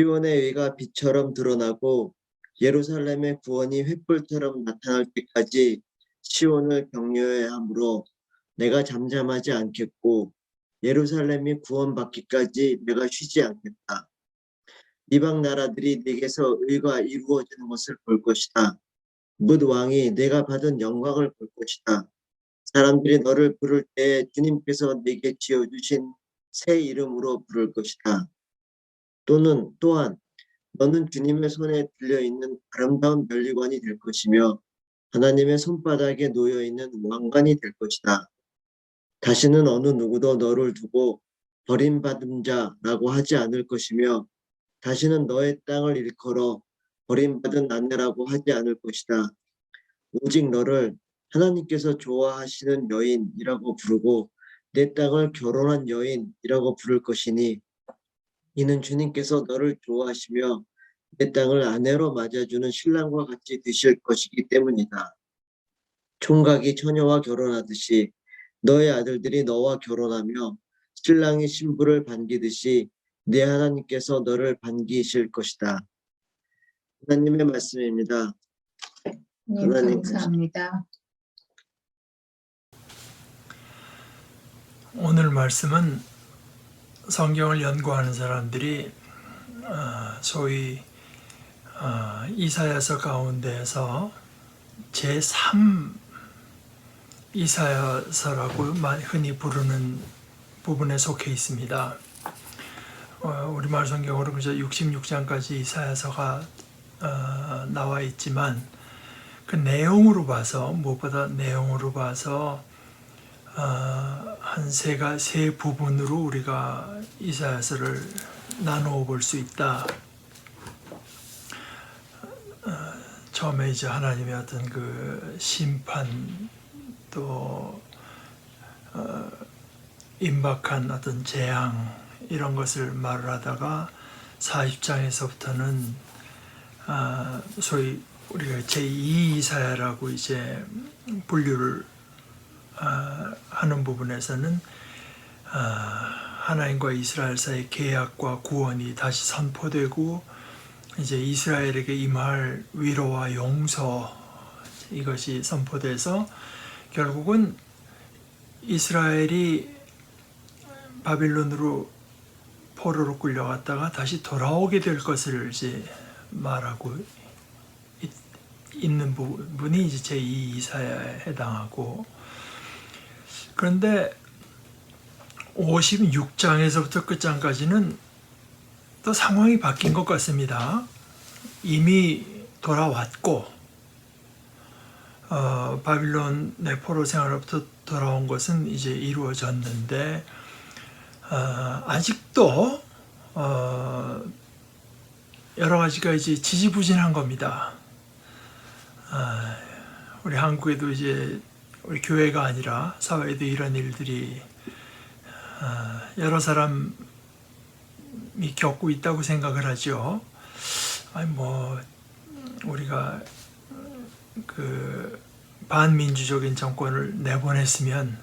시온의 의가 빛처럼 드러나고 예루살렘의 구원이 횃불처럼 나타날 때까지 시온을 격려해야 하므로 내가 잠잠하지 않겠고 예루살렘이 구원받기까지 내가 쉬지 않겠다. 이방 나라들이 내게서 의가 이루어지는 것을 볼 것이다. 묻 왕이 내가 받은 영광을 볼 것이다. 사람들이 너를 부를 때 주님께서 내게 지어주신 새 이름으로 부를 것이다. 또는 또한 너는 주님의 손에 들려 있는 아름다운 면류관이 될 것이며 하나님의 손바닥에 놓여 있는 왕관이 될 것이다. 다시는 어느 누구도 너를 두고 버림받은 자라고 하지 않을 것이며 다시는 너의 땅을 일컬어 버림받은 아내라고 하지 않을 것이다. 오직 너를 하나님께서 좋아하시는 여인이라고 부르고 내 땅을 결혼한 여인이라고 부를 것이니 이는 주님께서 너를 좋아하시며 내 땅을 아내로 맞아주는 신랑과 같이 되실 것이기 때문이다. 총각이 처녀와 결혼하듯이 너의 아들들이 너와 결혼하며 신랑이 신부를 반기듯이 내 하나님께서 너를 반기실 것이다. 하나님의 말씀입니다. 네, 하나님 감사합니다. 오늘 말씀은 성경을 연구하는 사람들이 어, 소위 어, 이사야서 가운데에서 제3 이사야서라고 마- 흔히 부르는 부분에 속해 있습니다. 어, 우리말 성경으로 그저 66장까지 이사야서가 어, 나와 있지만 그 내용으로 봐서 무엇보다 내용으로 봐서 어, 한 세가 세 부분으로 우리가 이사야서를 나누어 볼 수 있다. 어, 처음에 이제 하나님의 어떤 그 심판 또 어, 임박한 어떤 재앙 이런 것을 말을 하다가 40장에서부터는 아, 소위 우리가 제2 이사야라고 이제 분류를 아, 하는 부분에서는 아, 하나님과 이스라엘 사이 계약과 구원이 다시 선포되고 이제 이스라엘에게 임할 위로와 용서 이것이 선포돼서 결국은 이스라엘이 바빌론으로 포로로 끌려갔다가 다시 돌아오게 될 것을 이제 말하고 있, 있는 부분이 이제 제2 이사야에 해당하고 그런데 56장에서부터 끝장까지는 또 상황이 바뀐 것 같습니다. 이미 돌아왔고 어, 바빌론 내포로 생활로부터 돌아온 것은 이제 이루어졌는데 어, 아직도 어, 여러 가지가 이제 지지부진한 겁니다. 아, 우리 한국에도 이제 우리 교회가 아니라 사회에도 이런 일들이 아, 여러 사람이 겪고 있다고 생각을 하죠. 아니 뭐 우리가 그 반민주적인 정권을 내보냈으면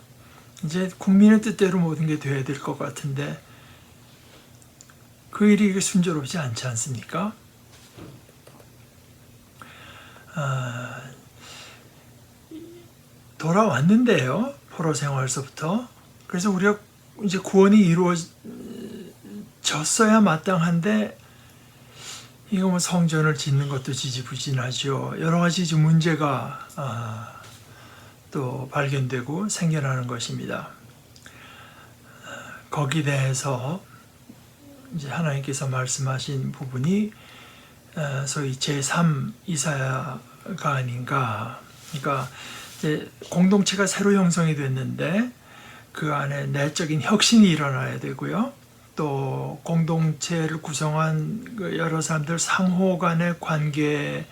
이제 국민의 뜻대로 모든 게 돼야 될 것 같은데 그 일이 순조롭지 않지 않습니까? 아, 돌아왔는데요. 포로 생활서부터. 그래서 우리가 이제 구원이 이루어졌어야 마땅한데 이거 뭐 성전을 짓는 것도 지지부진하죠. 여러 가지 좀 문제가 아, 또 발견되고 생겨나는 것입니다. 거기에 대해서 이제 하나님께서 말씀하신 부분이 어, 소위 제3 이사야가 아닌가. 그러니까 이제 공동체가 새로 형성이 됐는데 그 안에 내적인 혁신이 일어나야 되고요. 또 공동체를 구성한 그 여러 사람들 상호 간의 관계에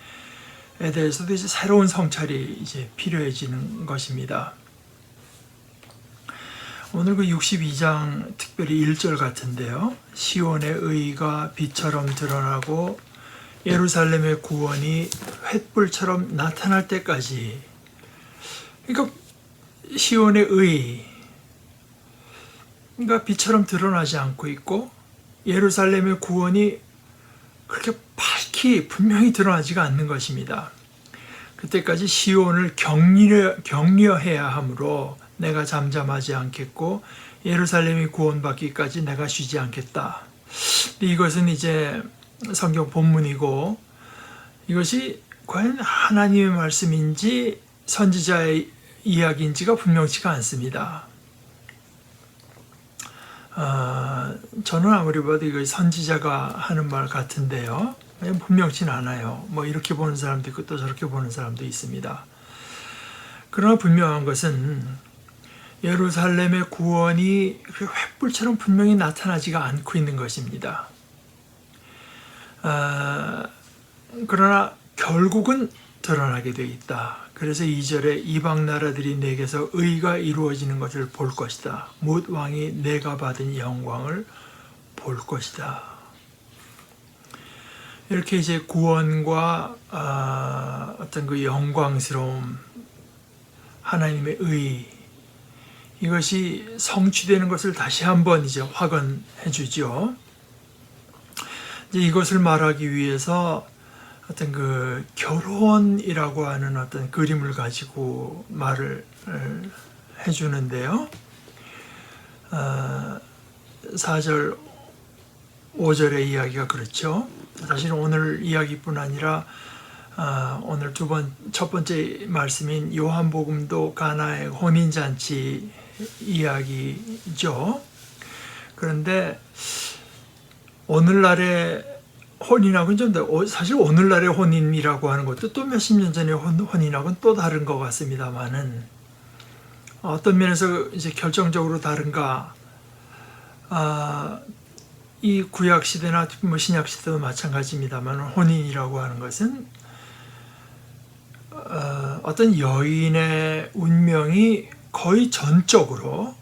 대해서도 이제 새로운 성찰이 이제 필요해지는 것입니다. 오늘 그 62장 특별히 1절 같은데요. 시온의 의가 빛처럼 드러나고 예루살렘의 구원이 횃불처럼 나타날 때까지 그러니까 시온의 의 그러니까 빛처럼 드러나지 않고 있고 예루살렘의 구원이 그렇게 밝히 분명히 드러나지가 않는 것입니다. 그때까지 시온을 격려, 격려해야 하므로 내가 잠잠하지 않겠고 예루살렘이 구원받기까지 내가 쉬지 않겠다. 이것은 이제 성경 본문이고 이것이 과연 하나님의 말씀인지 선지자의 이야기인지가 분명치가 않습니다. 아, 저는 아무리 봐도 이거 선지자가 하는 말 같은데요. 분명치는 않아요. 뭐 이렇게 보는 사람도 있고 또 저렇게 보는 사람도 있습니다. 그러나 분명한 것은 예루살렘의 구원이 그 횃불처럼 분명히 나타나지가 않고 있는 것입니다. 아, 그러나 결국은 드러나게 돼 있다. 그래서 2절에 이방 나라들이 내게서 의가 이루어지는 것을 볼 것이다. 못 왕이 내가 받은 영광을 볼 것이다. 이렇게 이제 구원과 아, 어떤 그 영광스러움, 하나님의 의 이것이 성취되는 것을 다시 한번 이제 확언해 주죠. 이제 이것을 말하기 위해서 어떤 그 결혼이라고 하는 어떤 그림을 가지고 말을 어, 해주는데요. 아, 4절, 5절의 이야기가 그렇죠. 사실 오늘 이야기뿐 아니라 아, 오늘 두 번, 첫 번째 말씀인 요한복음도 가나의 혼인잔치 이야기죠. 그런데 오늘날의 혼인하고는 좀 더, 사실 오늘날의 혼인이라고 하는 것도 또 몇십 년 전의 혼, 혼인하고는 또 다른 것 같습니다만은 어떤 면에서 이제 결정적으로 다른가, 아, 이 구약 시대나 뭐 신약 시대도 마찬가지입니다만 혼인이라고 하는 것은 어, 어떤 여인의 운명이 거의 전적으로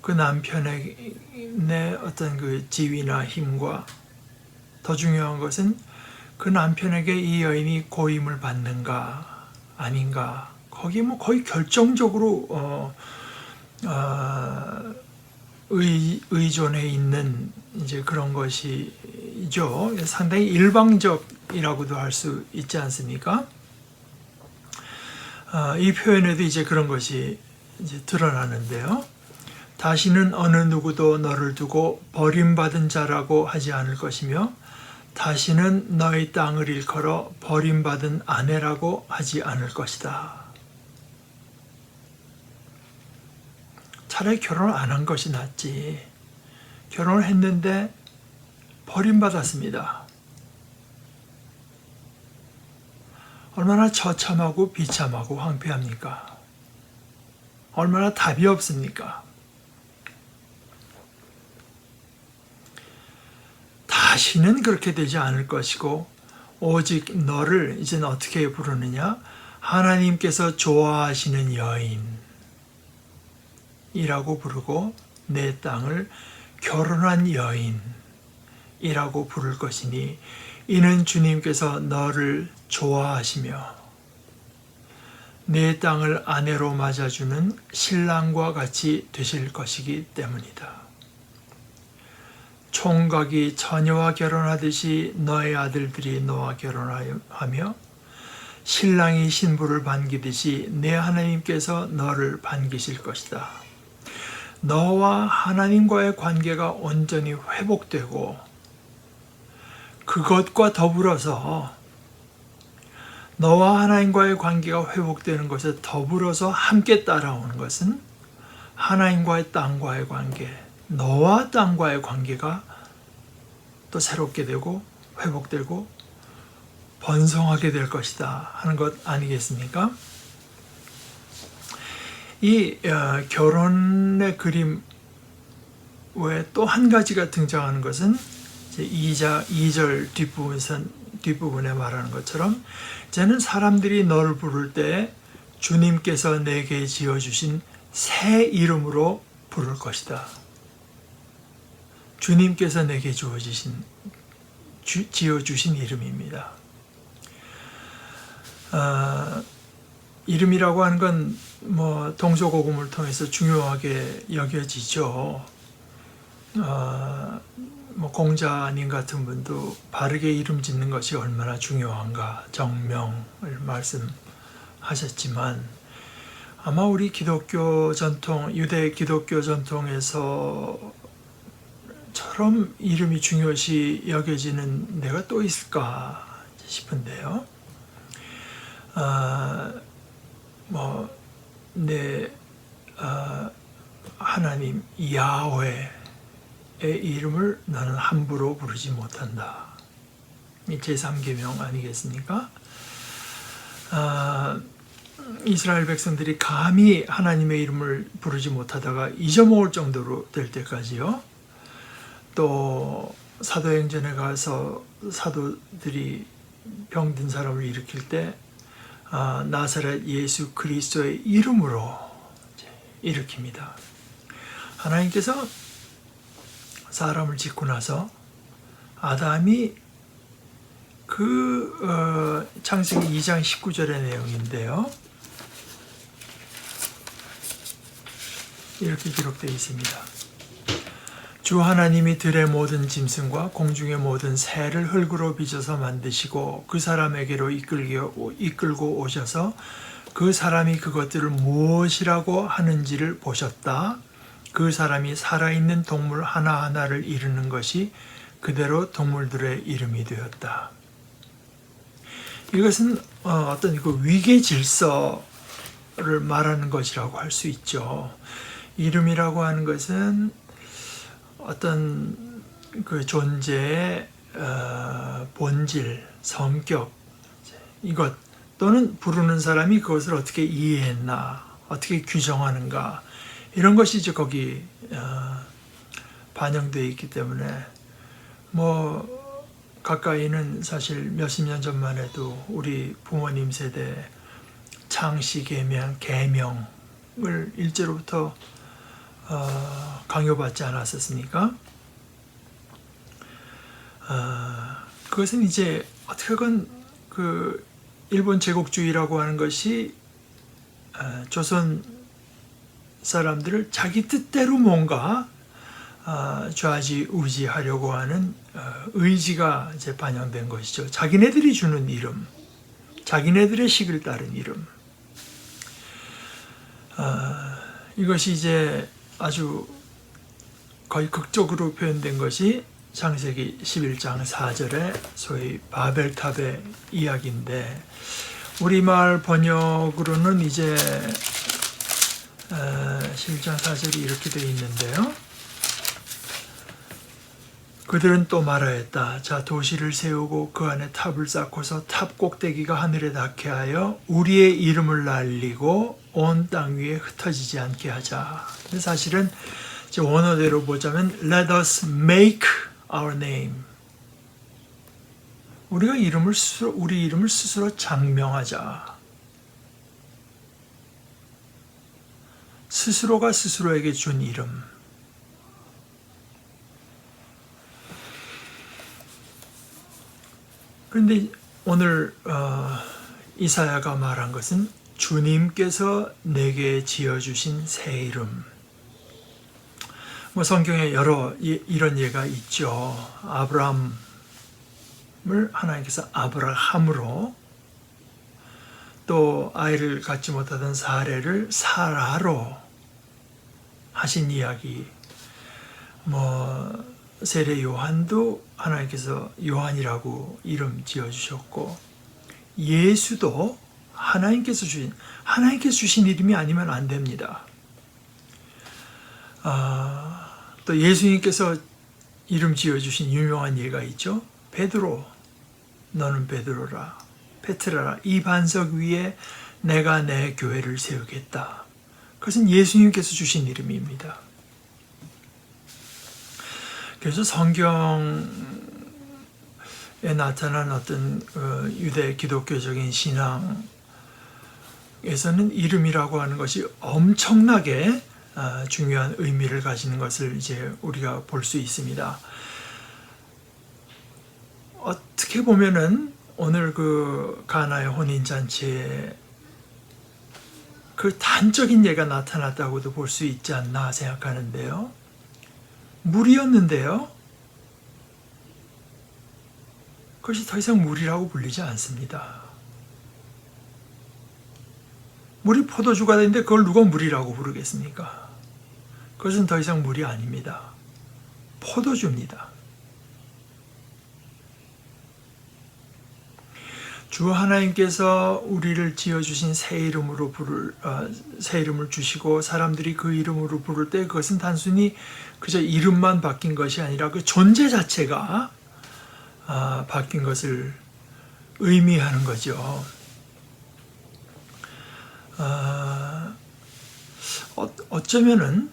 그 남편의 내 어떤 그 지위나 힘과 더 중요한 것은 그 남편에게 이 여인이 고임을 받는가 아닌가 거기 뭐 거의 결정적으로 어, 어, 의, 의존해 있는 이제 그런 것이죠. 상당히 일방적이라고도 할 수 있지 않습니까? 아, 이 표현에도 이제 그런 것이 이제 드러나는데요. 다시는 어느 누구도 너를 두고 버림받은 자라고 하지 않을 것이며 다시는 너의 땅을 일컬어 버림받은 아내라고 하지 않을 것이다. 차라리 결혼을 안 한 것이 낫지. 결혼을 했는데 버림받았습니다. 얼마나 처참하고 비참하고 황폐합니까? 얼마나 답이 없습니까? 다시는 그렇게 되지 않을 것이고 오직 너를 이제는 어떻게 부르느냐? 하나님께서 좋아하시는 여인이라고 부르고 내 땅을 결혼한 여인이라고 부를 것이니 이는 주님께서 너를 좋아하시며 내 땅을 아내로 맞아주는 신랑과 같이 되실 것이기 때문이다. 총각이 처녀와 결혼하듯이 너의 아들들이 너와 결혼하며 신랑이 신부를 반기듯이 내 하나님께서 너를 반기실 것이다. 너와 하나님과의 관계가 온전히 회복되고 그것과 더불어서 너와 하나님과의 관계가 회복되는 것에 더불어서 함께 따라오는 것은 하나님과의 땅과의 관계, 너와 땅과의 관계가 또 새롭게 되고 회복되고 번성하게 될 것이다 하는 것 아니겠습니까? 이 어, 결혼의 그림 외에 또 한 가지가 등장하는 것은 2자 2절 뒷부분 뒷부분에 말하는 것처럼 이제는 사람들이 너를 부를 때 주님께서 내게 지어 주신 새 이름으로 부를 것이다. 주님께서 내게 주어 주신 지어 주신 이름입니다. 아, 이름이라고 하는 건 뭐 동서고금을 통해서 중요하게 여겨지죠. 아, 뭐 공자님 같은 분도 바르게 이름 짓는 것이 얼마나 중요한가 정명을 말씀하셨지만 아마 우리 기독교 전통 유대 기독교 전통에서 처럼 이름이 중요시 여겨지는 데가 또 있을까 싶은데요. 아, 뭐, 내, 아, 하나님 야훼의 이름을 나는 함부로 부르지 못한다. 이 제3계명 아니겠습니까? 아, 이스라엘 백성들이 감히 하나님의 이름을 부르지 못하다가 잊어먹을 정도로 될 때까지요. 또 사도행전에 가서 사도들이 병든 사람을 일으킬 때 아, 나사렛 예수 그리스도의 이름으로 일으킵니다. 하나님께서 사람을 짓고 나서 아담이 그 어, 창세기 2장 19절의 내용인데요. 이렇게 기록되어 있습니다. 주 하나님이 들의 모든 짐승과 공중의 모든 새를 흙으로 빚어서 만드시고 그 사람에게로 이끌고, 오셔서 그 사람이 그것들을 무엇이라고 하는지를 보셨다. 그 사람이 살아있는 동물 하나하나를 이루는 것이 그대로 동물들의 이름이 되었다. 이것은 어, 어떤 그 위계 질서를 말하는 것이라고 할 수 있죠. 이름이라고 하는 것은 어떤 그 존재의 어, 본질, 성격, 이것 또는 부르는 사람이 그것을 어떻게 이해했나, 어떻게 규정하는가 이런 것이 이제 거기 어, 반영되어 있기 때문에 뭐 가까이는 사실 몇십 년 전만 해도 우리 부모님 세대 창씨 계명 계명을 일제로부터 어, 강요받지 않았었습니까? 어, 그것은 이제 어떻게 건 그 일본 제국주의라고 하는 것이 어, 조선 사람들을 자기 뜻대로 뭔가 어, 좌지우지하려고 하는 어, 의지가 이제 반영된 것이죠. 자기네들이 주는 이름, 자기네들의 식을 따른 이름. 어, 이것이 이제 아주 거의 극적으로 표현된 것이 창세기 11장 4절의 소위 바벨탑의 이야기인데 우리말 번역으로는 이제 어, 11장 4절이 이렇게 되어 있는데요. 그들은 또 말하였다. 자 도시를 세우고 그 안에 탑을 쌓고서 탑 꼭대기가 하늘에 닿게 하여 우리의 이름을 날리고 온 땅 위에 흩어지지 않게 하자. 근데 사실은 원어대로 보자면 Let us make our name. 우리가 이름을 스스로 우리 이름을 스스로 장명하자. 스스로가 스스로에게 준 이름. 그런데 오늘 어, 이사야가 말한 것은 주님께서 내게 지어주신 새 이름. 뭐 성경에 여러 이, 이런 예가 있죠. 아브라함을 하나님께서 아브라함으로 또 아이를 갖지 못하던 사례를 사라로 하신 이야기. 뭐 세례 요한도 하나님께서 요한이라고 이름 지어 주셨고 예수도 하나님께서 주신 하나님께서 주신 이름이 아니면 안 됩니다. 아, 또 예수님께서 이름 지어 주신 유명한 예가 있죠. 베드로 너는 베드로라 페트라라 이 반석 위에 내가 내 교회를 세우겠다. 그것은 예수님께서 주신 이름입니다. 그래서 성경에 나타난 어떤 어, 유대 기독교적인 신앙 에서는 이름이라고 하는 것이 엄청나게 아, 중요한 의미를 가지는 것을 이제 우리가 볼 수 있습니다. 어떻게 보면은 오늘 그 가나의 혼인 잔치에 그 단적인 예가 나타났다고도 볼 수 있지 않나 생각하는데요. 물이었는데요. 그것이 더 이상 물이라고 불리지 않습니다. 물이 포도주가 되는데 그걸 누가 물이라고 부르겠습니까? 그것은 더 이상 물이 아닙니다. 포도주입니다. 주 하나님께서 우리를 지어 주신 새 이름으로 부를 어, 새 이름을 주시고 사람들이 그 이름으로 부를 때 그것은 단순히 그저 이름만 바뀐 것이 아니라 그 존재 자체가 아, 바뀐 것을 의미하는 거죠. 아, 어, 어쩌면은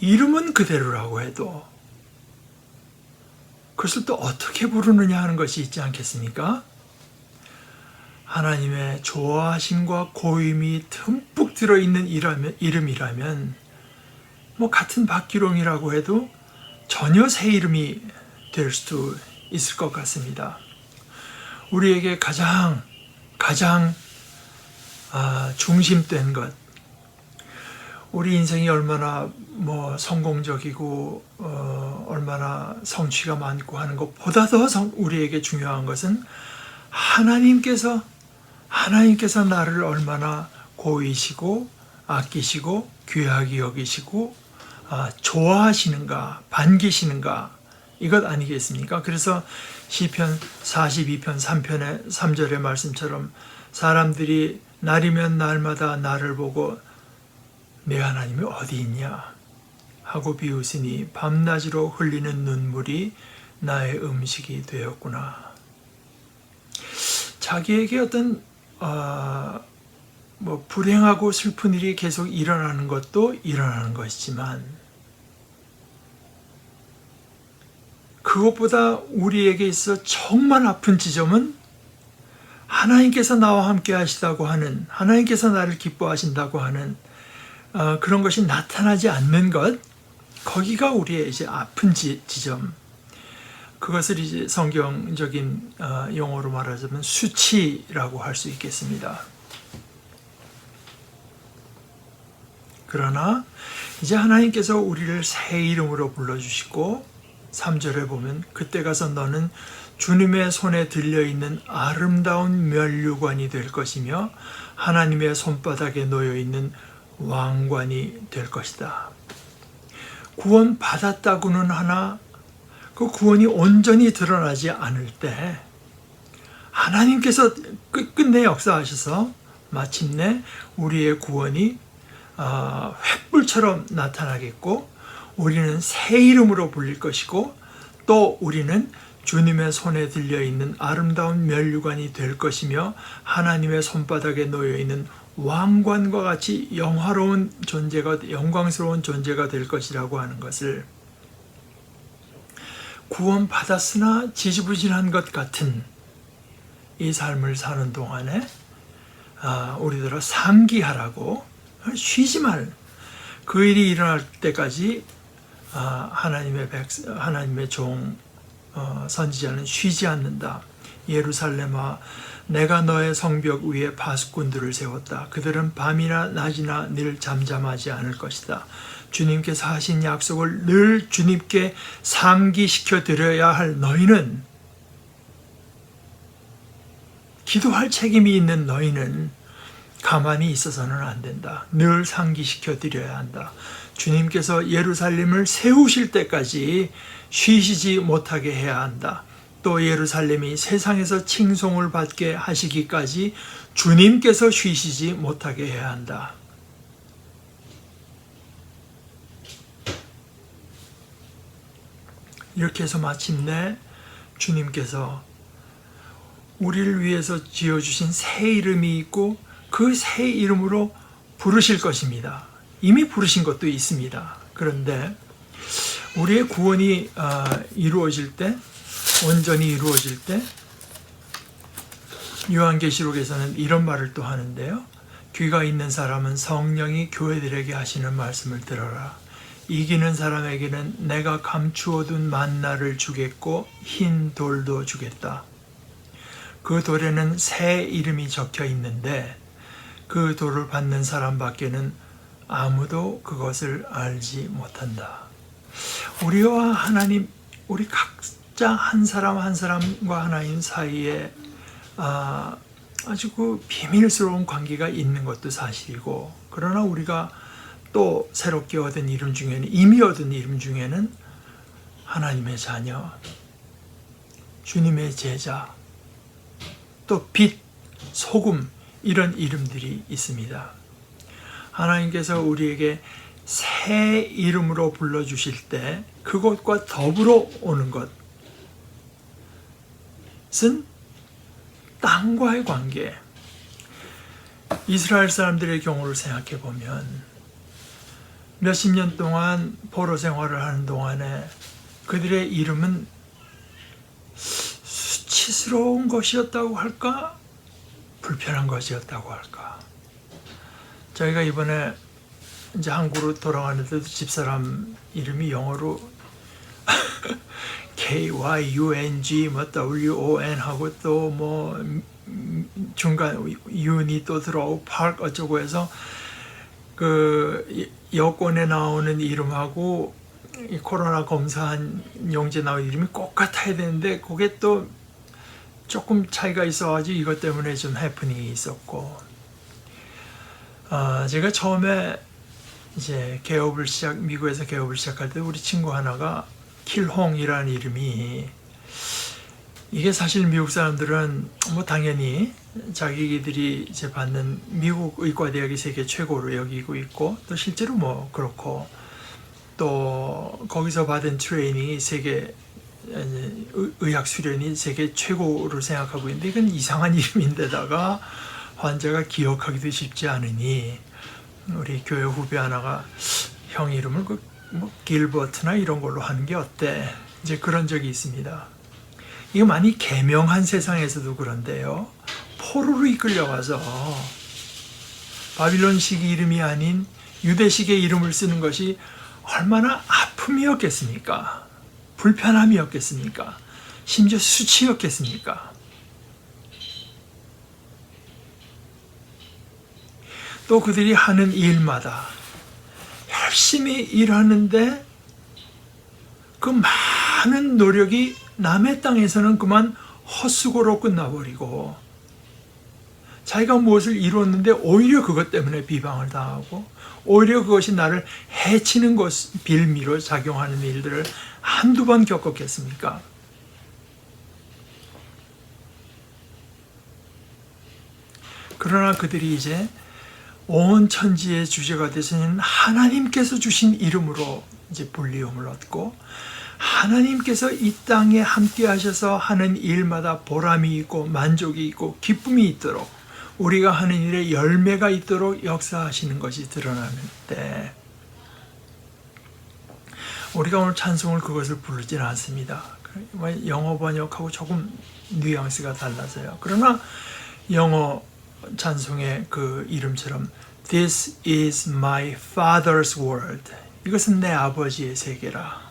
이름은 그대로라고 해도 그것을 또 어떻게 부르느냐 하는 것이 있지 않겠습니까? 하나님의 좋아하심과 고임이 듬뿍 들어있는 이라면, 이름이라면 뭐 같은 박기롱이라고 해도 전혀 새 이름이 될 수도 있을 것 같습니다. 우리에게 가장 가장 아, 중심된 것, 우리 인생이 얼마나 뭐 성공적이고 어, 얼마나 성취가 많고 하는 것보다 더 성- 우리에게 중요한 것은 하나님께서 하나님께서 나를 얼마나 고이시고 아끼시고 귀하게 여기시고 아, 좋아하시는가 반기시는가 이것 아니겠습니까? 그래서 시편 42편 3편의 3절의 말씀처럼 사람들이 날이면 날마다 나를 보고 내 하나님이 어디 있냐 하고 비웃으니 밤낮으로 흘리는 눈물이 나의 음식이 되었구나. 자기에게 어떤 어, 뭐 불행하고 슬픈 일이 계속 일어나는 것도 일어나는 것이지만 그것보다 우리에게 있어 정말 아픈 지점은 하나님께서 나와 함께 하시다고 하는 하나님께서 나를 기뻐하신다고 하는 어, 그런 것이 나타나지 않는 것 거기가 우리의 이제 아픈 지, 지점 그것을 이제 성경적인 어, 용어로 말하자면 수치라고 할 수 있겠습니다. 그러나 이제 하나님께서 우리를 새 이름으로 불러주시고 3절에 보면 그때 가서 너는 주님의 손에 들려있는 아름다운 멸류관이 될 것이며 하나님의 손바닥에 놓여있는 왕관이 될 것이다. 구원 받았다고는 하나 그 구원이 온전히 드러나지 않을 때 하나님께서 끝- 끝내 역사하셔서 마침내 우리의 구원이 아, 횃불처럼 나타나겠고 우리는 새 이름으로 불릴 것이고 또 우리는 주님의 손에 들려 있는 아름다운 멸류관이 될 것이며 하나님의 손바닥에 놓여 있는 왕관과 같이 영화로운 존재가 영광스러운 존재가 될 것이라고 하는 것을 구원 받았으나 지지부진한 것 같은 이 삶을 사는 동안에 아, 우리들아 상기하라고 쉬지 말. 그 일이 일어날 때까지 아, 하나님의 백 하나님의 종 어, 선지자는 쉬지 않는다. 예루살렘아 내가 너의 성벽 위에 파수꾼들을 세웠다. 그들은 밤이나 낮이나 늘 잠잠하지 않을 것이다. 주님께서 하신 약속을 늘 주님께 상기시켜 드려야 할 너희는 기도할 책임이 있는 너희는 가만히 있어서는 안 된다. 늘 상기시켜 드려야 한다. 주님께서 예루살렘을 세우실 때까지 쉬시지 못하게 해야 한다. 또 예루살렘이 세상에서 칭송을 받게 하시기까지 주님께서 쉬시지 못하게 해야 한다. 이렇게 해서 마침내 주님께서 우리를 위해서 지어주신 새 이름이 있고 그 새 이름으로 부르실 것입니다. 이미 부르신 것도 있습니다. 그런데 우리의 구원이 아, 이루어질 때, 온전히 이루어질 때, 요한계시록에서는 이런 말을 또 하는데요. 귀가 있는 사람은 성령이 교회들에게 하시는 말씀을 들어라. 이기는 사람에게는 내가 감추어둔 만나를 주겠고 흰 돌도 주겠다. 그 돌에는 새 이름이 적혀 있는데 그 돌을 받는 사람밖에는 아무도 그것을 알지 못한다. 우리와 하나님, 우리 각 진짜 한 사람 한 사람과 하나님 사이에 아, 아주 그 비밀스러운 관계가 있는 것도 사실이고 그러나 우리가 또 새롭게 얻은 이름 중에는 이미 얻은 이름 중에는 하나님의 자녀, 주님의 제자, 또 빛, 소금 이런 이름들이 있습니다. 하나님께서 우리에게 새 이름으로 불러주실 때 그것과 더불어 오는 것은 땅과의 관계. 이스라엘 사람들의 경우를 생각해 보면 몇십 년 동안 포로 생활을 하는 동안에 그들의 이름은 수치스러운 것이었다고 할까? 불편한 것이었다고 할까? 저희가 이번에 이제 한국으로 돌아가는데도 집사람 이름이 영어로 K Y U N G 뭐 W O N 하고 또 뭐 중간 윤이 또 들어오고 park 어쩌고 해서 그 여권에 나오는 이름하고 이 코로나 검사한 영재 나온 이름이 똑같아야 되는데 그게 또 조금 차이가 있어가지고 이것 때문에 좀 해프닝이 있었고 아 제가 처음에 이제 개업을 시작 미국에서 개업을 시작할 때 우리 친구 하나가 킬홍이라는 이름이 이게 사실 미국 사람들은 뭐 당연히 자기들이 이제 받는 미국 의과대학이 세계 최고로 여기고 있고 또 실제로 뭐 그렇고 또 거기서 받은 트레이닝이 세계 의- 의학 수련이 세계 최고로 생각하고 있는데 이건 이상한 이름인데다가 환자가 기억하기도 쉽지 않으니 우리 교회 후배 하나가 형 이름을 그, 뭐 길버트나 이런 걸로 하는 게 어때? 이제 그런 적이 있습니다. 이거 많이 개명한 세상에서도 그런데요. 포로로 이끌려가서 바빌론식 이름이 아닌 유대식의 이름을 쓰는 것이 얼마나 아픔이었겠습니까? 불편함이었겠습니까? 심지어 수치였겠습니까? 또 그들이 하는 일마다 열심히 일하는데 그 많은 노력이 남의 땅에서는 그만 헛수고로 끝나버리고 자기가 무엇을 이루었는데 오히려 그것 때문에 비방을 당하고 오히려 그것이 나를 해치는 것 빌미로 작용하는 일들을 한두 번 겪었겠습니까? 그러나 그들이 이제 온 천지의 주제가 되시는 하나님께서 주신 이름으로 이제 불리움을 얻고 하나님께서 이 땅에 함께 하셔서 하는 일마다 보람이 있고 만족이 있고 기쁨이 있도록 우리가 하는 일에 열매가 있도록 역사하시는 것이 드러나는 때 우리가 오늘 찬송을 그것을 부르지는 않습니다. 뭐 영어 번역하고 조금 뉘앙스가 달라서요. 그러나 영어 찬송의 그 이름처럼 This is my father's world. 이것은 내 아버지의 세계라.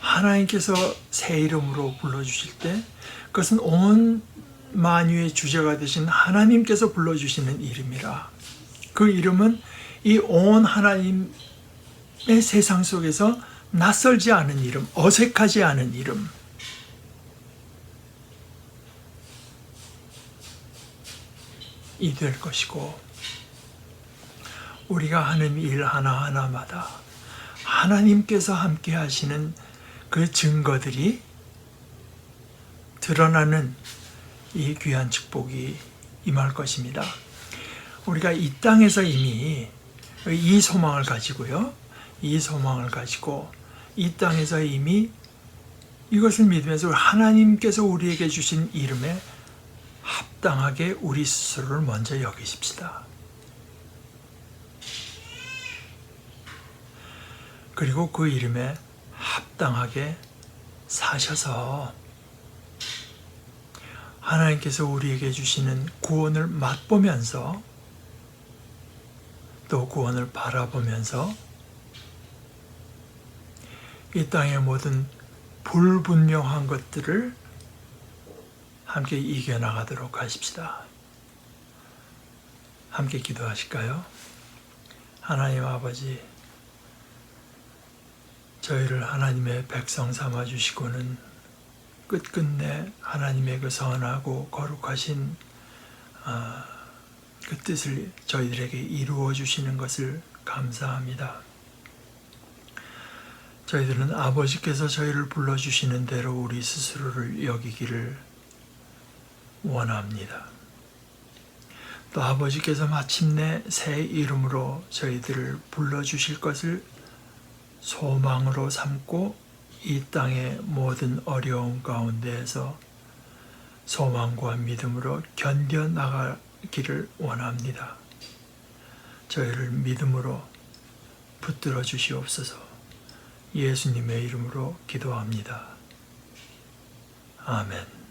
하나님께서 새 이름으로 불러주실 때 그것은 온 만유의 주제가 되신 하나님께서 불러주시는 이름이라. 그 이름은 이 온 하나님의 세상 속에서 낯설지 않은 이름, 어색하지 않은 이름. 이 될 것이고 우리가 하는 일 하나하나마다 하나님께서 함께 하시는 그 증거들이 드러나는 이 귀한 축복이 임할 것입니다. 우리가 이 땅에서 이미 이 소망을 가지고요. 이 소망을 가지고 이 땅에서 이미 이것을 믿으면서 하나님께서 우리에게 주신 이름에 합당하게 우리 스스로를 먼저 여기십시다. 그리고 그 이름에 합당하게 사셔서 하나님께서 우리에게 주시는 구원을 맛보면서 또 구원을 바라보면서 이 땅의 모든 불분명한 것들을 함께 이겨나가도록 하십시다. 함께 기도하실까요? 하나님 아버지, 저희를 하나님의 백성 삼아 주시고는 끝끝내 하나님의 그 선하고 거룩하신 아, 그 뜻을 저희들에게 이루어 주시는 것을 감사합니다. 저희들은 아버지께서 저희를 불러 주시는 대로 우리 스스로를 여기기를 원합니다. 또 아버지께서 마침내 새 이름으로 저희들을 불러 주실 것을 소망으로 삼고 이 땅의 모든 어려움 가운데에서 소망과 믿음으로 견뎌 나가기를 원합니다. 저희를 믿음으로 붙들어 주시옵소서. 예수님의 이름으로 기도합니다. 아멘.